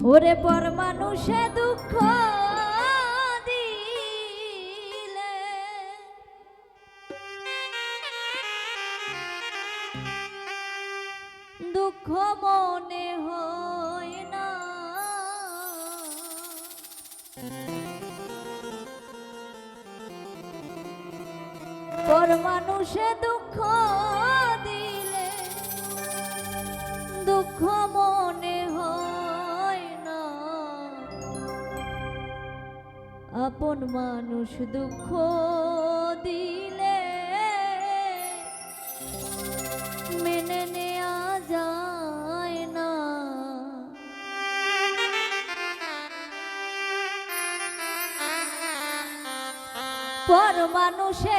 ওরে পর মানুষে দুঃখ দুঃখ মনে হয় না। পর মানুষে দুঃখ আপন মানুষ দুঃখ দিলে মেনে নেয়া যায় না। পর মানুষে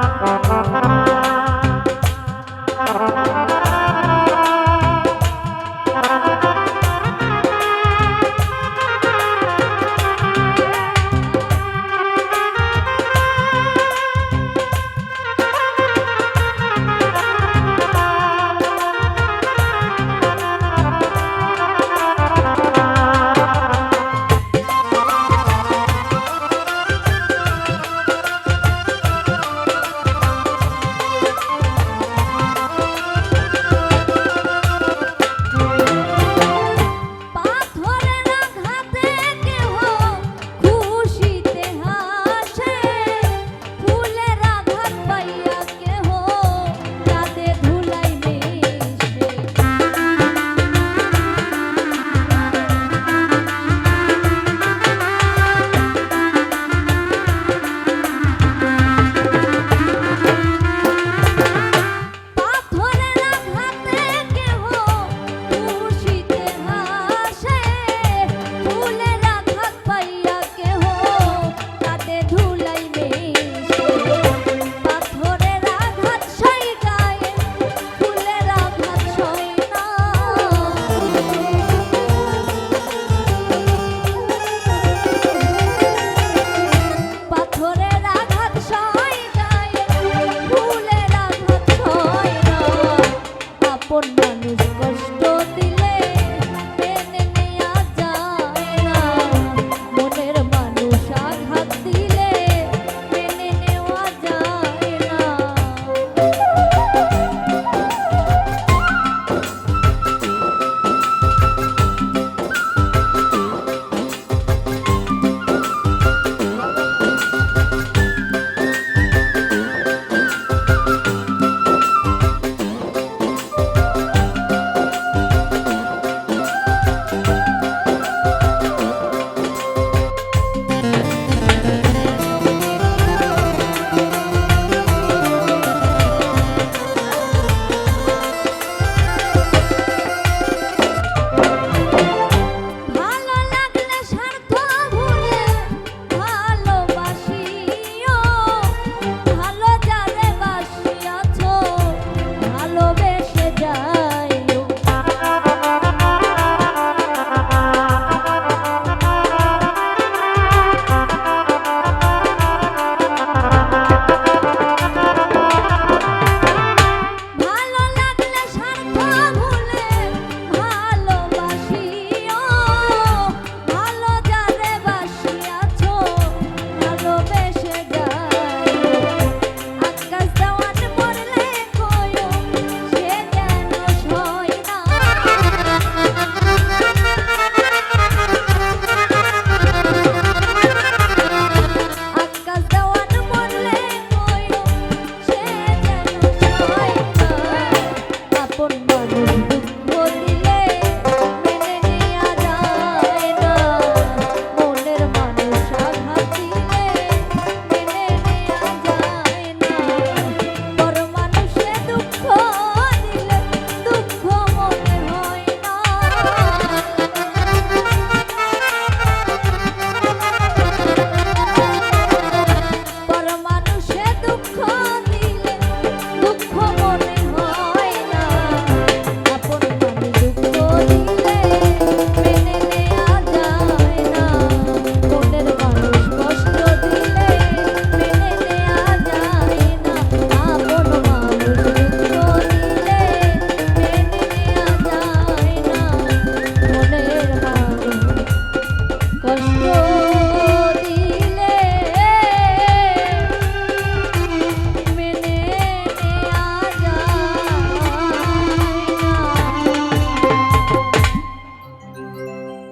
Thank you.